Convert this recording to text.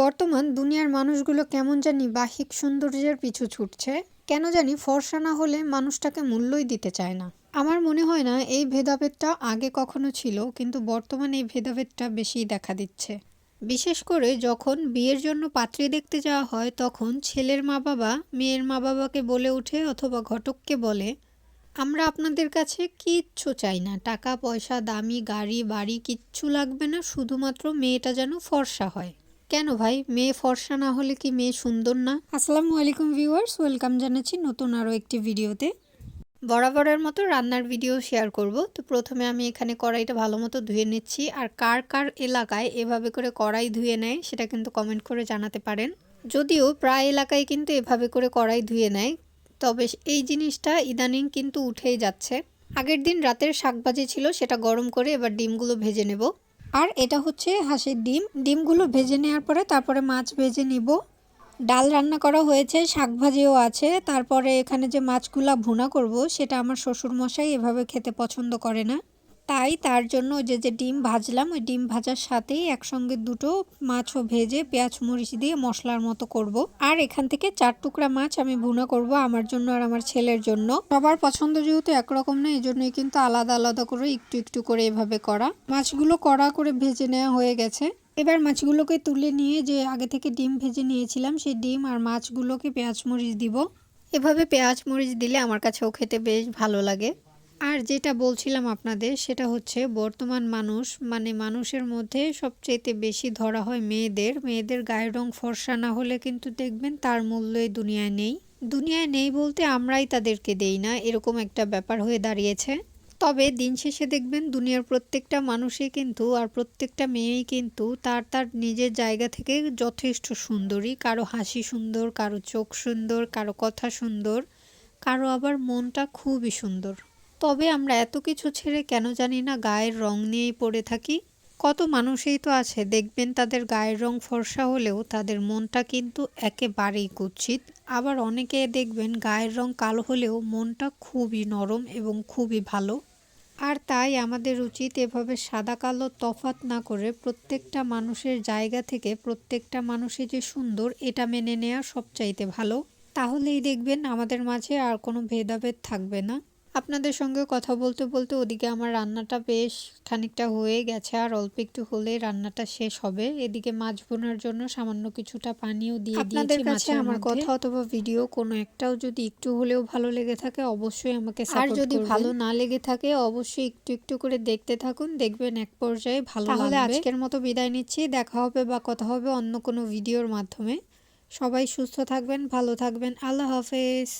বর্তমান দুনিয়ার মানুষগুলো কেমন জানি বাহিক সৌন্দর্যের পিছু ছুটছে। কেন জানি ফর্সা না হলে মানুষটাকে মূল্যই দিতে চায় না। আমার মনে হয় না এই ভেদাভেদটা আগে কখনো ছিল, কিন্তু বর্তমানে এই ভেদাভেদটা বেশিই দেখা দিচ্ছে। বিশেষ করে যখন বিয়ের জন্য পাত্রী দেখতে যাওয়া হয়, তখন ছেলের মা বাবা মেয়ের মা বাবাকে বলে ওঠে অথবা ঘটককে বলে, আমরা আপনাদের কাছে কিচ্ছু চাই না। টাকা, পয়সা, দামি, গাড়ি, বাড়ি কিচ্ছু লাগবে না। শুধুমাত্র মেয়েটা যেন ফর্সা হয়। কেন ভাই? মেয়ে ফর্সা না হলে কি মেয়ে সুন্দর না? আসসালামু আলাইকুম ভিউয়ার্স ওয়েলকাম জানাচ্ছি নতুন আরও একটি ভিডিওতে। বরাবরের মতো রান্নার ভিডিও শেয়ার করব। তো প্রথমে আমি এখানে কড়াইটা ভালো মতো ধুয়ে নিচ্ছি। আর কার কার এলাকায় এভাবে করে কড়াই ধুয়ে নেয় সেটা কিন্তু কমেন্ট করে জানাতে পারেন। যদিও প্রায় এলাকায় কিন্তু এভাবে করে কড়াই ধুয়ে নেয়। তবে এই জিনিসটা ইদানিং কিন্তু উঠেই যাচ্ছে। আগের দিন রাতের শাকভাজি ছিল সেটা গরম করে এবার ডিমগুলো ভেজে নেব। আর এটা হচ্ছে হাঁসের ডিম। ডিমগুলো ভেজে নেওয়ার পরে তারপরে মাছ ভেজে নিব। ডাল রান্না করা হয়েছে, শাক ভাজিও আছে। তারপরে এখানে যে মাছগুলা ভুনা করব, সেটা আমার শ্বশুর মশাই এভাবে খেতে পছন্দ করে না। তাই তার জন্য যে যে ডিম ভাজলাম, ওই ডিম ভাজার সাথেই একসঙ্গে দুটো মাছও ভেজে পেঁয়াজ, মরিচ দিয়ে মশলার মতো করব। আর এখান থেকে চার টুকরা মাছ আমি ভুনা করব আমার জন্য আর আমার ছেলের জন্য। সবার পছন্দ যেহেতু একরকম না এই জন্যই কিন্তু আলাদা আলাদা করে একটু একটু করে এভাবে করা। মাছগুলো কড়া করে ভেজে নেওয়া হয়ে গেছে। এবার মাছগুলোকে তুলে নিয়ে যে আগে থেকে ডিম ভেজে নিয়েছিলাম, সেই ডিম আর মাছগুলোকে পেঁয়াজ, মরিচ দিব। এভাবে পেঁয়াজ, মরিচ দিলে আমার কাছেও খেতে বেশ ভালো লাগে। আর যেটা বলছিলাম আপনাদের, সেটা হচ্ছে বর্তমান মানুষ মানে মানুষের মধ্যে সবচেয়েতে বেশি ধরা হয় মেয়েদের। মেয়েদের গায়ের রং ফর্সা না হলে কিন্তু দেখবেন তার মূল্যই দুনিয়ায় নেই। দুনিয়ায় নেই বলতে আমরাই তাদেরকে দেই না, এরকম একটা ব্যাপার হয়ে দাঁড়িয়েছে। তবে দিন শেষে দেখবেন দুনিয়ার প্রত্যেকটা মানুষই কিন্তু, আর প্রত্যেকটা মেয়েই কিন্তু তার তার নিজের জায়গা থেকে যথেষ্ট সুন্দরী। কারও হাসি সুন্দর, কারও চোখ সুন্দর, কারও কথা সুন্দর, কারও আবার মনটা খুবই সুন্দর। তবে আমরা এত কিছু ছেড়ে কেন জানি না গায়ের রং নিয়েই পড়ে থাকি। কত মানুষই তো আছে, দেখবেন তাদের গায়ের রং ফর্সা হলেও তাদের মনটা কিন্তু একেবারেই কুৎসিত। আবার অনেকে দেখবেন গায়ের রং কালো হলেও মনটা খুবই নরম এবং খুবই ভালো। আর তাই আমাদের উচিত এভাবে সাদা কালো তফাত না করে প্রত্যেকটা মানুষের জায়গা থেকে প্রত্যেকটা মানুষই যে সুন্দর, এটা মেনে নেওয়া সবচাইতে ভালো। তাহলেই দেখবেন আমাদের মাঝে আর কোনো ভেদাভেদ থাকবে না। আপনাদের সঙ্গে কথা বলতে বলতে ওদিকে আমার রান্নাটা বেশ খানিকটা হয়ে গেছে আর অল্প একটু হলে রান্নাটা শেষ হবে। এদিকে মাছ বোনার জন্য সামান্য কিছুটা পানিও দিয়ে আপনাদের কাছে আমার কথা অথবা ভিডিও কোনো একটাও যদি একটু হলেও ভালো লেগে থাকে অবশ্যই আমাকে আর যদি ভালো না লেগে থাকে অবশ্যই একটু একটু করে দেখতে থাকুন দেখবেন এক পর্যায়ে ভালো তাহলে আজকের মতো বিদায় নিচ্ছি দেখা হবে বা কথা হবে অন্য কোনো ভিডিওর মাধ্যমে। সবাই সুস্থ থাকবেন ভালো থাকবেন আল্লাহ হাফেজ।